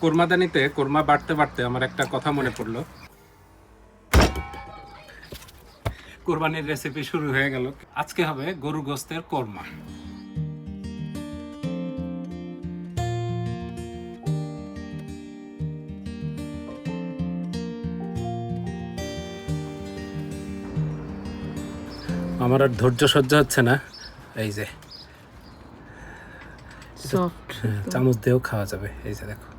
কোরমাদানিতে কোরমা বাড়তে বাড়তে আমার একটা কথা মনে পড়ল। কোরবানির রেসিপি শুরু হয়ে গেল। আজকে হবে গরু গোস্তের কোরমা। আমার আর ধৈর্য সহ্য হচ্ছে না। এই যে। সফট হ্যাঁ, চামচ দিয়েও খাওয়া যাবে। এই যে দেখো।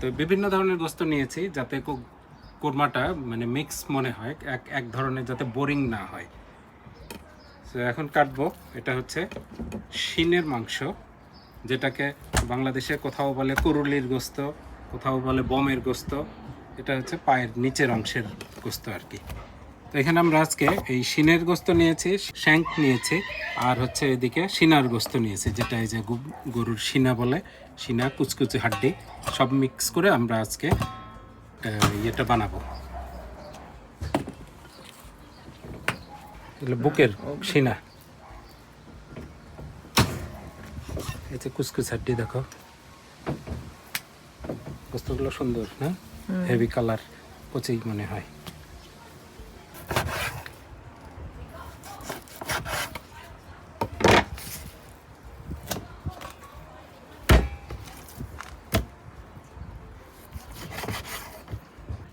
তো বিভিন্ন ধরনের গোস্ত নিয়েছি যাতে কোরমাটা মানে মিক্স মনে হয়, এক এক ধরনের যাতে বোরিং না হয়। তো এখন কাটবো। এটা হচ্ছে শিনের মাংস, যেটাকে বাংলাদেশে কোথাও বলে কুরুলির গোস্ত, কোথাও বলে বমের গোস্ত। এটা হচ্ছে পায়ের নিচের অংশের গোস্ত আর কি। তো এখানে আমরা আজকে এই শিনের গোস্ত নিয়েছি শ্যাঙ্ক নিয়েছি আর হচ্ছে এদিকে সিনার গোস্ত নিয়েছি যেটা এই যে গরুর সিনা বলে সিনা কুচকুচি হাড্ডি সব মিক্স করে আমরা আজকে ইয়েটা বানাবো। বুকের সিনা। এই যে কুচকুচ হাড্ডি দেখো। গোস্তগুলো সুন্দর না? হেভি কালার কচি মনে হয়।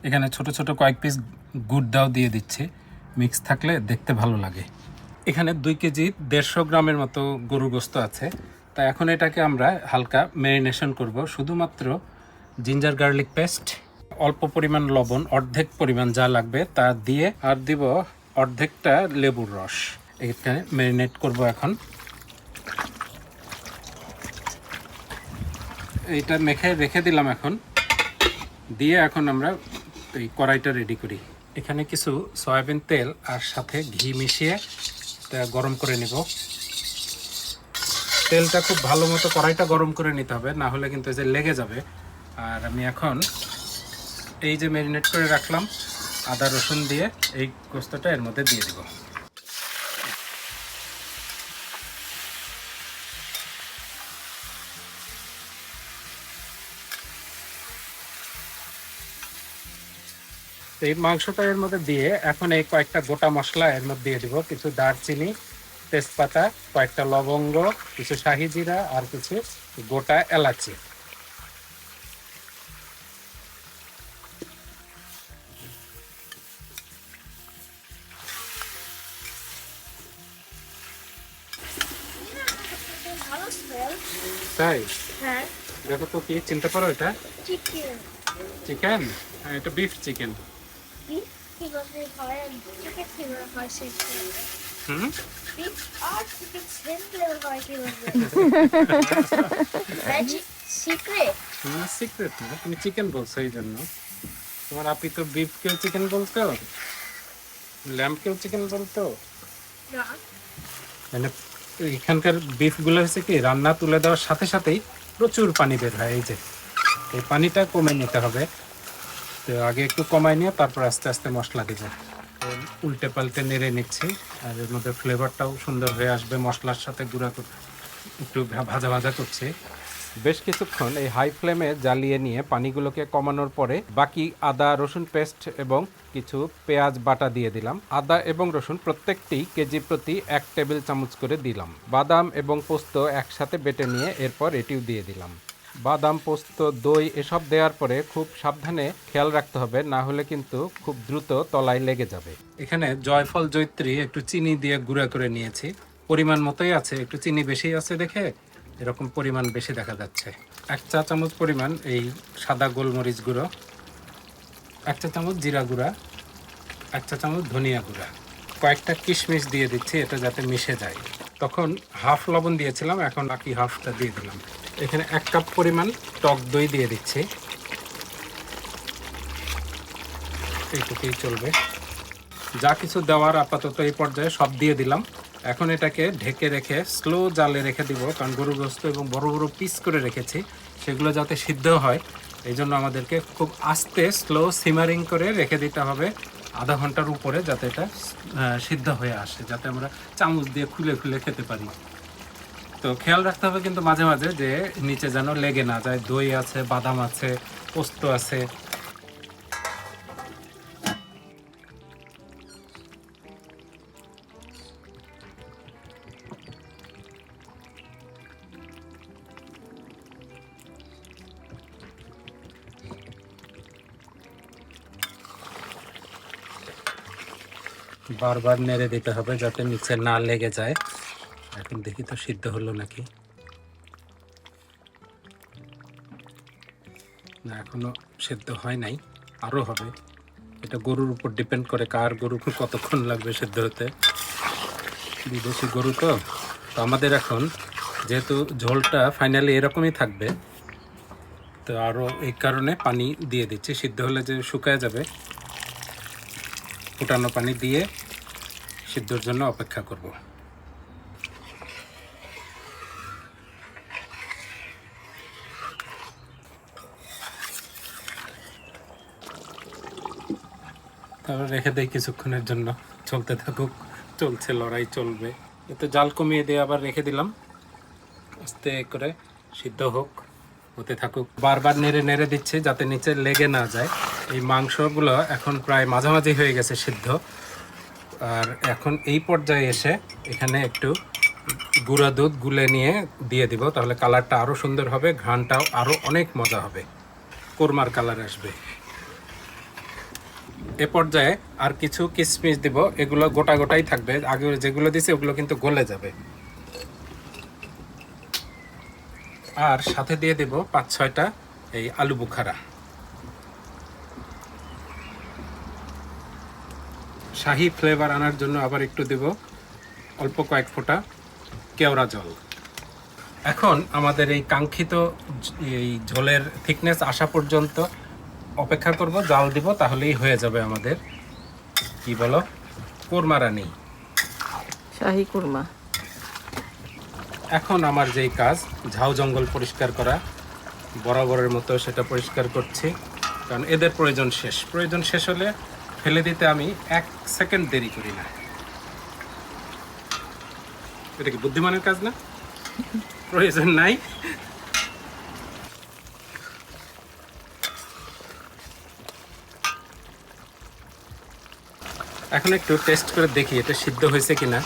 এখানে ছোট ছোট কয়েক পিস গুড়টাও দিয়ে দিচ্ছে। মিক্স থাকলে দেখতে ভালো লাগে। এখানে দুই কেজি দেড়শো গ্রামের মতো গরু গোস্ত আছে। তা এখন এটাকে আমরা হালকা ম্যারিনেশন করব। শুধুমাত্র জিঞ্জার গার্লিক পেস্ট অল্প পরিমাণ লবণ, অর্ধেক পরিমাণ যা লাগবে তা দিয়ে আর দিব অর্ধেকটা লেবুর রস। এখানে ম্যারিনেট করব এখন। এইটা মেখে রেখে দিলাম এখন। দিয়ে এখন আমরা এই কড়াইটা রেডি করি। এখানে কিছু সয়াবিন তেল আর সাথে ঘি মিশিয়ে গরম করে নিব। তেলটা খুব ভালো মতো কড়াইটা গরম করে নিতে হবে, না হলে কিন্তু এই যে লেগে যাবে। আর আমি এখন এই যে ম্যারিনেট করে রাখলাম, আদা রসুন দিয়ে এই কোস্তটা এর মধ্যে দিয়ে দিব। তো এই মাংসটা এর মধ্যে দিয়ে এখন এই কয়েকটা গোটা মশলা এর মধ্যে দিয়ে দিব। কিছু দারচিনি তেজপাতা কয়েকটা লবঙ্গ কিছু শাহি জিরা আর কিছু গোটা এলাচি। তাই? হ্যাঁ। দেখো তো কি চিনতে পারো এটা? চিকেন চিকেন এটা বিফ চিকেন সিক্রেট না। তুমি চিকেন বলছো এই জন্য। তোমার আপনি তো বিফ কেও চিকেন বলতো? ল্যাম্প কেও চিকেন বলতো? মানে এখানকার বিফগুলো হচ্ছে কি রান্না তুলে দেওয়ার সাথে সাথেই প্রচুর পানি বের হয়। এই যে এই পানিটা কমে নিতে হবে। তো আগে একটু কমাই নিয়ে তারপর আস্তে আস্তে মশলা দিব। উল্টে পাল্টে নেড়ে নিচ্ছি আর এর মধ্যে ফ্লেভারটাও সুন্দর হয়ে আসবে। মশলার সাথে গুঁড়া করে একটু ভাজা ভাজা করছি। বেশ কিছুক্ষণ এই হাই ফ্লেমে জ্বালিয়ে নিয়ে পানিগুলোকে কমানোর পরে বাকি আদা, রসুন পেস্ট এবং কিছু পেঁয়াজ বাটা দিয়ে দিলাম। আদা এবং রসুন প্রত্যেকটি কেজি প্রতি এক টেবিল চামচ করে দিলাম। বাদাম এবং পোস্ত একসাথে বেটে নিয়ে এরপর এটিও দিয়ে দিলাম। বাদাম, পোস্ত, দই এসব দেওয়ার পরে খুব সাবধানে খেয়াল রাখতে হবে, না হলে কিন্তু খুব দ্রুত তলায় লেগে যাবে। এখানে জয়ফল জৈত্রী একটু চিনি দিয়ে গুঁড়া করে নিয়েছি। পরিমাণ মতোই আছে, একটু চিনি বেশি আছে দেখে এরকম পরিমাণ বেশি দেখা যাচ্ছে। এক চা চামচ পরিমাণ এই সাদা গোলমরিচ গুঁড়ো, এক চা চামচ জিরা গুঁড়া, এক চা চামচ ধনিয়া গুঁড়া। কয়েকটা কিশমিশ দিয়ে দিচ্ছি, এটা যাতে মিশে যায়। তখন হাফ লবণ দিয়েছিলাম, এখন বাকি হাফটা দিয়ে দিলাম। এখানে এক কাপ পরিমাণ টক দই দিয়ে দিচ্ছি। এইটুকুই চলবে। যা কিছু দেওয়ার আপাতত এই পর্যায়ে সব দিয়ে দিলাম। এখন এটাকে ঢেকে রেখে স্লো জালে রেখে দিব, কারণ গরু এবং বড় বড় পিস করে রেখেছি, সেগুলো যাতে সিদ্ধ হয়। এই জন্য আমাদেরকে খুব আস্তে স্লো সিমারিং করে রেখে দিতে হবে আধা ঘণ্টার উপরে যাতে এটা সিদ্ধ হয়ে আসে, যাতে আমরা চামচ দিয়ে খুলে খুলে খেতে পারি। তো খেয়াল রাখতে হবে কিন্তু মাঝে মাঝে যে নিচে যেন লেগে না যায়, দই আছে, বাদাম আছে, পোস্ত আছে। বারবার নেড়ে দিতে হবে যাতে নিচে না লেগে যায়। এখন দেখি তো সিদ্ধ হলো নাকি। না, এখনও সিদ্ধ হয় নাই, আরও হবে। এটা গরুর উপর ডিপেন্ড করে কার গরু কতক্ষণ লাগবে সিদ্ধ হতে। বিদেশি গরু তো তো আমাদের এখন যেহেতু ঝোলটা ফাইনালি এরকমই থাকবে, তো আরও এই কারণে পানি দিয়ে দিচ্ছি। সিদ্ধ হলে যে শুকায় যাবে, ফুটানো পানি দিয়ে সিদ্ধর জন্য অপেক্ষা করব। তারপর রেখে দেই কিছুক্ষণের জন্য। চলতে থাকুক, চলছে, লড়াই চলবে। এতে জাল কমিয়ে দিয়ে আবার রেখে দিলাম। আস্তে করে সিদ্ধ হোক, হতে থাকুক। বারবার নেড়ে নেড়ে দিচ্ছে যাতে নিচে লেগে না যায়। এই মাংসগুলো এখন প্রায় মাঝামাঝি হয়ে গেছে সিদ্ধ। আর এখন এই পর্যায়ে এসে এখানে একটু গুঁড়া দুধ গুলে নিয়ে দিয়ে দিব। তাহলে কালারটা আরও সুন্দর হবে, ঘ্রাণটাও আরও অনেক মজা হবে। কোরমার কালার আসবে। এ পর্যায়ে আর কিছু কিশমিশ দিব, এগুলো গোটা গোটাই থাকবে। আগে যেগুলো দিছি, ওগুলো কিন্তু গলে যাবে। আর সাথে দিয়ে দেব পাঁচ ছয়টা এই আলু বুখারা। শাহি ফ্লেভার আনার জন্য আবার একটু দেব, অল্প কয়েক ফোঁটা কেওড়া জল। এখন আমাদের এই কাঙ্ক্ষিত এই ঝোলের থিকনেস আসা পর্যন্ত অপেক্ষা করব জাল দিব তাহলেই হয়ে যাবে আমাদের। কি বলো? কোরমারানি শাহি কুরমা। এখন আমার যেই কাজ ঝাউ জঙ্গল পরিষ্কার করা। বরাবরের মতো সেটা পরিষ্কার করছি কারণ এদের প্রয়োজন শেষ। প্রয়োজন শেষ হলে ফেলে দিতে আমি এক সেকেন্ড দেরি করি না। এটা কি বুদ্ধিমানের কাজ না? প্রয়োজন নাই? এখন একটু টেস্ট করে দেখি এটা সিদ্ধ হয়েছে কিনা।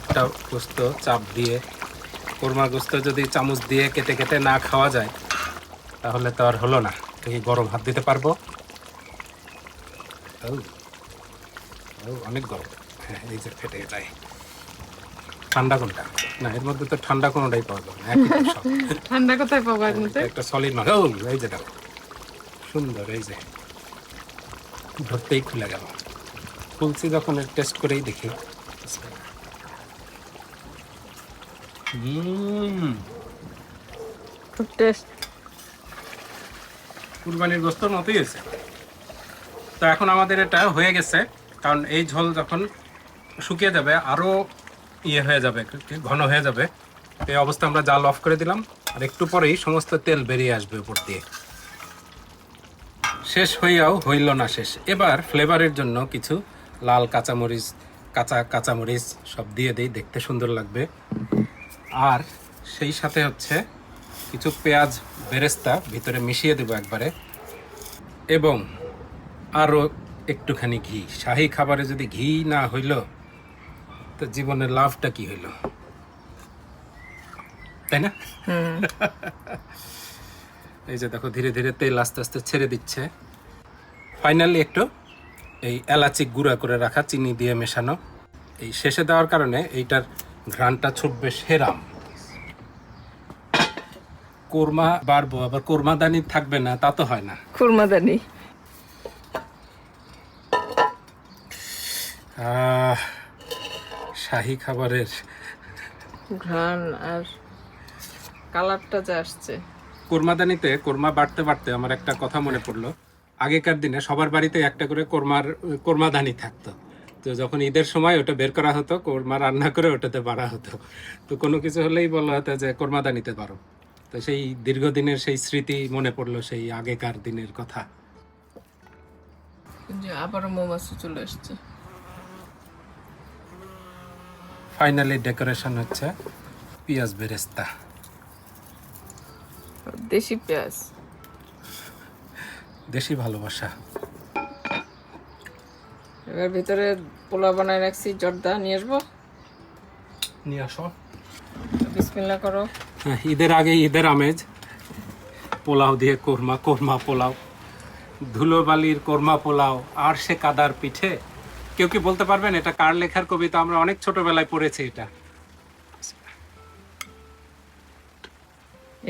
একটা গোস্ত চাপ দিয়ে কোরমা গোস্ত যদি চামচ দিয়ে কেটে কেটে না খাওয়া যায় তাহলে তো আর হলো না। দেখি গরম হাত দিতে পারব। অনেক গরম। হ্যাঁ এই যে ফেটে যায়। ঠান্ডা কোনটা? না এর মধ্যে তো ঠান্ডা কোনোটাই পাওয়া যাবে না। ঠান্ডা কোথায় পাবো এর মধ্যে একটা সলিড মাল এই যে দেখো। সুন্দর এই যে। ধরতেই খুলে গেল। খুলছি যখন টেস্ট করেই দেখি। হুম। কুরবানির গোস্তর মতোই হয়েছে। তো এখন আমাদের এটা হয়ে গেছে কারণ এই ঝোল যখন শুকিয়ে যাবে আরও ইয়ে হয়ে যাবে ঘন হয়ে যাবে। এই অবস্থা আমরা জাল অফ করে দিলাম আর একটু পরেই সমস্ত তেল বেরিয়ে আসবে উপর দিয়ে। শেষ হইয়াও হইল না শেষ। এবার ফ্লেভারের জন্য কিছু লাল কাঁচামরিচ কাঁচা কাঁচামরিচ সব দিয়ে দিই দেখতে সুন্দর লাগবে। আর সেই সাথে হচ্ছে কিছু পেঁয়াজ বেরেস্তা ভিতরে মিশিয়ে দেবো একবারে। এবং আরও একটুখানি ঘি। শাহি খাবারে যদি ঘি না হইল তো জীবনের লাভটা কি হইল? তাই না? এই যে দেখো ধীরে ধীরে তেল আস্তে আস্তে ছেড়ে দিচ্ছে। ফাইনালি একটু এই এলাচি গুঁড়া করে রাখা চিনি দিয়ে মেশানো। এই শেষে দেওয়ার কারণে এইটার ঘ্রাণটা ছুটবে সেরাম। কোরমা বাড়বো আবার কোরমাদানি থাকবে না তা তো হয় না। খুরমাদানি আহ, শাহি খাবারের ঘ্রাণ আর কালারটা যে আসছে। কোরমাদানিতে কোরমা বাড়তে বাড়তে আমার একটা কথা মনে পড়ল। আগেকার দিনে সবার বাড়িতে একটা করে কোরমার কোরমাদানি থাকতো। তো যখন ঈদের সময় ওটা বের করা হতো কোরমা রান্না করে ওটাতে বাড়া হতো। তো কোনো কিছু হলেই বলা হতো যে কোরমাদানিতে পারো তো সেই দীর্ঘদিনের সেই স্মৃতি মনে পড়ল সেই আগেকার দিনের কথা। যে আবারও মৌমাছি চলে ফাইনালি ডেকোরেশন হচ্ছে পেঁয়াজ বেরেস্তা। দেশি পেঁয়াজ। দেশি ভালোবাসা। এবার ভিতরে পোলা বানায় রাখছি জর্দা নিয়ে আসব। নিয়ে আসো। বিসমিল্লা করো। হ্যাঁ, ঈদের আগে ঈদের আমেজ। পোলাও দিয়ে কোরমা কোরমা পোলাও। ধুলোবালির কোরমা পোলাও আর সে কাদার পিঠে। কেউ কি বলতে পারবেন এটা কার লেখার কবিতা? আমরা অনেক ছোটবেলায় পড়েছি এটা।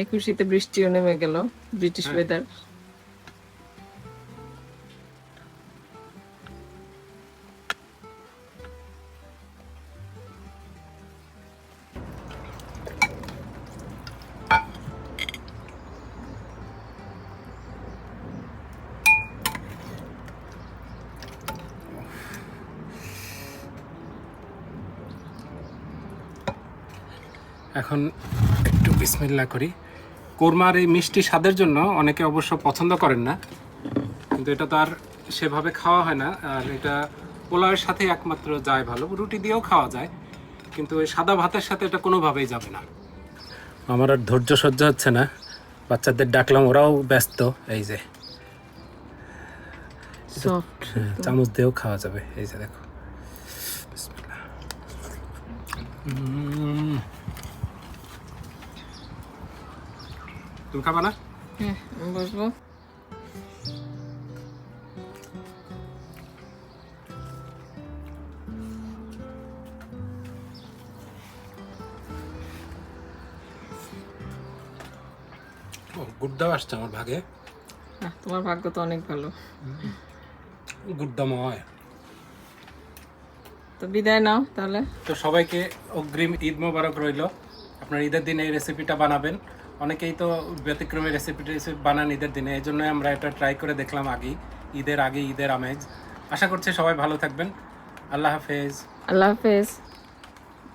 একুশিতে বৃষ্টিও নেমে গেল ব্রিটিশ ওয়েদার এখন একটু বিসমিল্লা করি। কোরমার এই মিষ্টি স্বাদের জন্য অনেকে অবশ্য পছন্দ করেন না কিন্তু এটা তো আর সেভাবে খাওয়া হয় না আর এটা পোলাওয়ের সাথে একমাত্র যায় ভালো রুটি দিয়েও খাওয়া যায় কিন্তু ওই সাদা ভাতের সাথে এটা কোনোভাবেই যাবে না। আমার আর ধৈর্য সহ্য হচ্ছে না বাচ্চাদের ডাকলাম ওরাও ব্যস্ত এই যে। হ্যাঁ, চামচ দিয়েও খাওয়া যাবে এই যে দেখো। তুমি খাবা না? হ্যাঁ আমি বসবো। গুড্ডাও আসছে আমার ভাগে। তোমার ভাগ্য তো অনেক ভালো। গুড্ডাময়। তো বিদায় নাও তাহলে। তো সবাইকে অগ্রিম ঈদ মোবারক রইল। আপনার ঈদের দিনে এই রেসিপিটা বানাবেন। অনেকেই তো ব্যতিক্রমী রেসিপি টেসিপি বানান ঈদের দিনে এই জন্যই আমরা এটা ট্রাই করে দেখলাম আগেই, ঈদের আগে ঈদের আমেজ। আশা করছি সবাই ভালো থাকবেন। আল্লাহ হাফেজ। আল্লাহ হাফেজ।